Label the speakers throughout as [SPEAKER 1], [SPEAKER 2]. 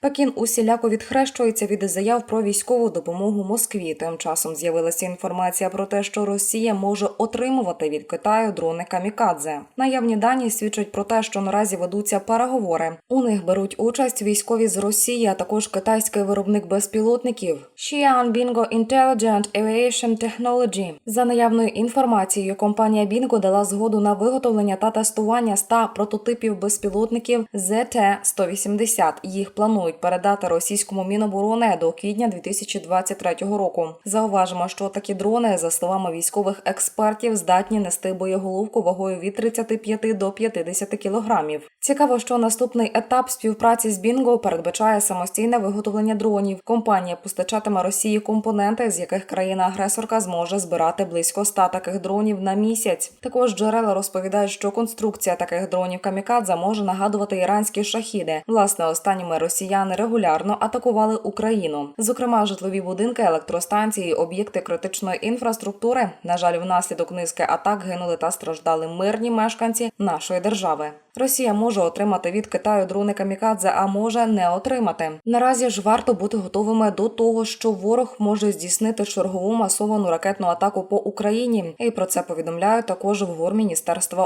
[SPEAKER 1] Пекін усіляко відхрещується від заяв про військову допомогу Москві. Тим часом з'явилася інформація про те, що Росія може отримувати від Китаю дрони камікадзе. Наявні дані свідчать про те, що наразі ведуться переговори. У них беруть участь військові з Росії, а також китайський виробник безпілотників Xi'an Bingo Intelligent Aviation Technology. За наявною інформацією, компанія Bingo дала згоду на виготовлення та тестування 100 прототипів безпілотників ZT-180. Їх планують передати російському міноборони до квітня 2023 року. Зауважимо, що такі дрони, за словами військових експертів, здатні нести боєголовку вагою від 35 до 50 кілограмів. Цікаво, що наступний етап співпраці з Bingo передбачає самостійне виготовлення дронів. Компанія постачатиме Росії компоненти, з яких країна-агресорка зможе збирати близько 100 таких дронів на місяць. Також джерела розповідають, що конструкція таких дронів камікадзе може нагадувати іранські шахіди. Власне, останніми росіяни регулярно атакували Україну, зокрема житлові будинки, електростанції, об'єкти критичної інфраструктури. На жаль, внаслідок низки атак гинули та страждали мирні мешканці нашої держави. Росія може отримати від Китаю дрони камікадзе, а може не отримати. Наразі ж варто бути готовими до того, що ворог може здійснити чергову масовану ракетну атаку по Україні. І про це повідомляють також в ГОР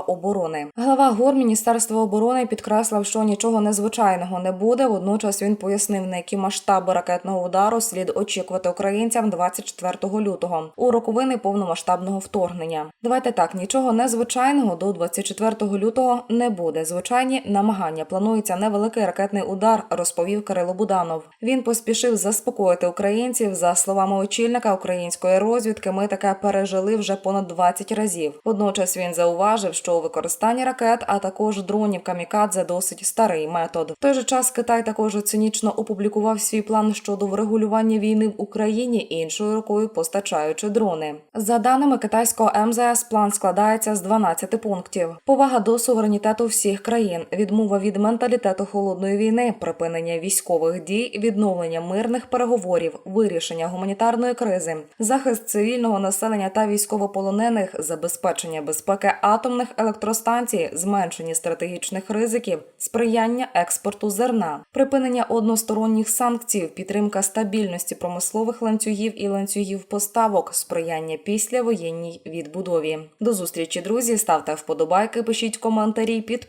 [SPEAKER 1] оборони. Глава ГОР Міністерства оборони підкреслив, що нічого незвичайного не буде. Водночас він пояснив, на які масштаби ракетного удару слід очікувати українцям 24 лютого у роковини повномасштабного вторгнення. Давайте так, нічого незвичайного до 24 лютого не буде. Звичайні намагання планується невеликий ракетний удар, розповів Кирило Буданов. Він поспішив заспокоїти українців. За словами очільника української розвідки, ми таке пережили вже понад 20 разів. Водночас він зауважив, що у використанні ракет, а також дронів камікадзе досить старий метод. В той же час Китай також цинічно опублікував свій план щодо врегулювання війни в Україні іншою рукою постачаючи дрони. За даними китайського МЗС, план складається з 12 пунктів: повага до суверенітету всіх країн, відмова від менталітету холодної війни, припинення військових дій, відновлення мирних переговорів, вирішення гуманітарної кризи, захист цивільного населення та військовополонених, забезпечення безпеки атомних електростанцій, зменшення стратегічних ризиків, сприяння експорту зерна, припинення односторонніх санкцій, підтримка стабільності промислових ланцюгів і ланцюгів поставок, сприяння післявоєнній відбудові. До зустрічі, друзі. Ставте вподобайки, пишіть коментарі,